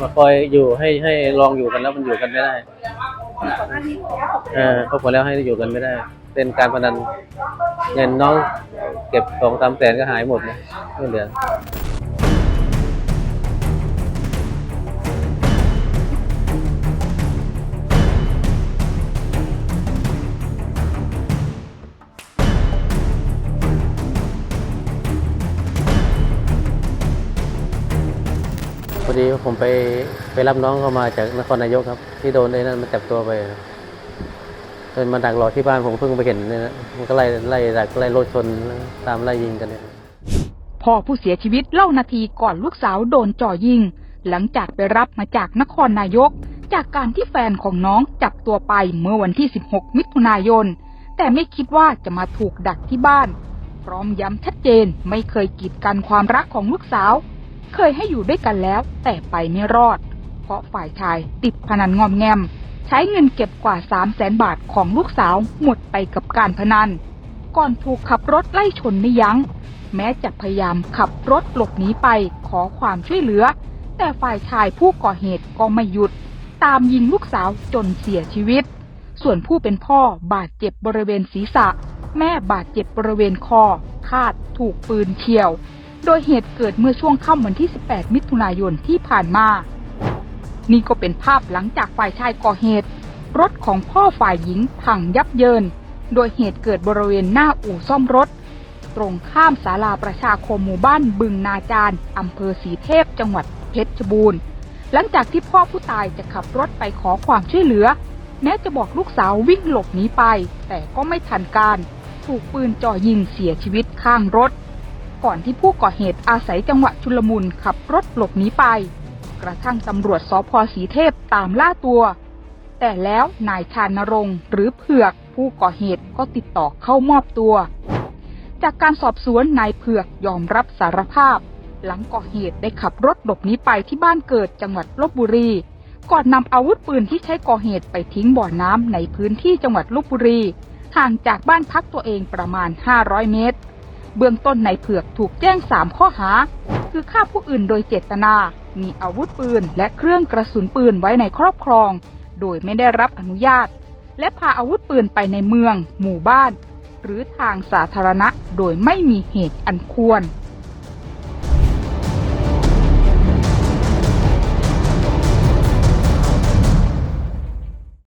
มาคอยอยู่ให้ให้ลองอยู่กันแล้วมันอยู่กันไม่ได้ก่อนหน้านี้บอกว่าเออเขาบอกแล้วให้อยู่กันไม่ได้ เป็นการพนันเงินน้องเก็บสองสามแสนก็หายหมดเลยไม่เหลือ ดีผมไปไปรับน้องเขามาจากนครนายกครับ ที่โดนไอ้นั่นมาจับตัวไปครับเดินมาดักรอที่บ้านผมเพิ่งไปเห็นเนี่ยนะมันก็ไล่ไล่ดักไล่รถชนตามไล่ยิงกันเนี่ยพ่อผู้เสียชีวิตเล่านาทีก่อนลูกสาวโดนจ่อยิง หลังจากไปรับมาจากนครนายก จากการที่แฟนของน้องจับตัวไปเมื่อวันที่ 16 มิถุนายน แต่ไม่คิดว่าจะมาถูกดักที่บ้าน พร้อมย้ำชัดเจนไม่เคยกีดกันความรักของลูกสาว เคยให้อยู่ด้วยกันแล้ว แต่ไปไม่รอด เพราะฝ่ายชายติดพนันงอมแงม ใช้เงินเก็บกว่า3 0 0แสนบาทของลูกสาวหมดไปกับการพนัน ก่อนถูกขับรถไล่ชนไม่ยัง้ง แม้จะพยายามขับรถหลบหนีไปขอความช่วยเหลือ แต่ฝ่ายชายผู้ก่อเหตุก็ไม่หยุด ตามยิงลูกสาวจนเสียชีวิต ส่วนผู้เป็นพ่อบาดเจ็บบริเวณศีรษะ แม่บาดเจ็บบริเวณคอคาดถูกปืนเฉียว โดยเหตุเกิดเมื่อช่วงค่ำวันที่ 18 มิถุนายนที่ผ่านมา นี่ก็เป็นภาพหลังจากฝ่ายชายก่อเหตุ รถของพ่อฝ่ายหญิงพังยับเยิน โดยเหตุเกิดบริเวณหน้าอู่ซ่อมรถ ตรงข้ามศาลาประชาคมหมู่บ้านบึงนาจารอำเภอสีเทพ จังหวัดเพชรบูรณ์ หลังจากที่พ่อผู้ตายจะขับรถไปขอความช่วยเหลือ แม้จะบอกลูกสาววิ่งหลบหนีไป แต่ก็ไม่ทันการ ถูกปืนจ่อยิงเสียชีวิตข้างรถ ก่อนที่ผู้ก่อเหตุอาศัยจังหวะชุลมุนขับรถหลบหนีไป กระทั่งตำรวจสพสีเทพตามล่าตัว แต่แล้วนายชานรงค์หรือเผือกผู้ก่อเหตุก็ติดต่อเข้ามอบตัว จากการสอบสวนนายเผือกยอมรับสารภาพ หลังก่อเหตุได้ขับรถหลบหนีไปที่บ้านเกิดจังหวัดลบบุรี ก่อนนำอาวุธปืนที่ใช้ก่อเหตุไปทิ้งบ่อน้ำในพื้นที่จังหวัดลบบุรี ห่างจากบ้านพักตัวเองประมาณ 500 เมตร เบื้องต้นในเผือกถูกแจ้ง 3 ข้อหา คือฆ่าผู้อื่นโดยเจตนา มีอาวุธปืน และเครื่องกระสุนปืนไว้ในครอบครอง โดยไม่ได้รับอนุญาต และพาอาวุธปืนไปในเมือง หมู่บ้าน หรือทางสาธารณะโดยไม่มีเหตุอันควร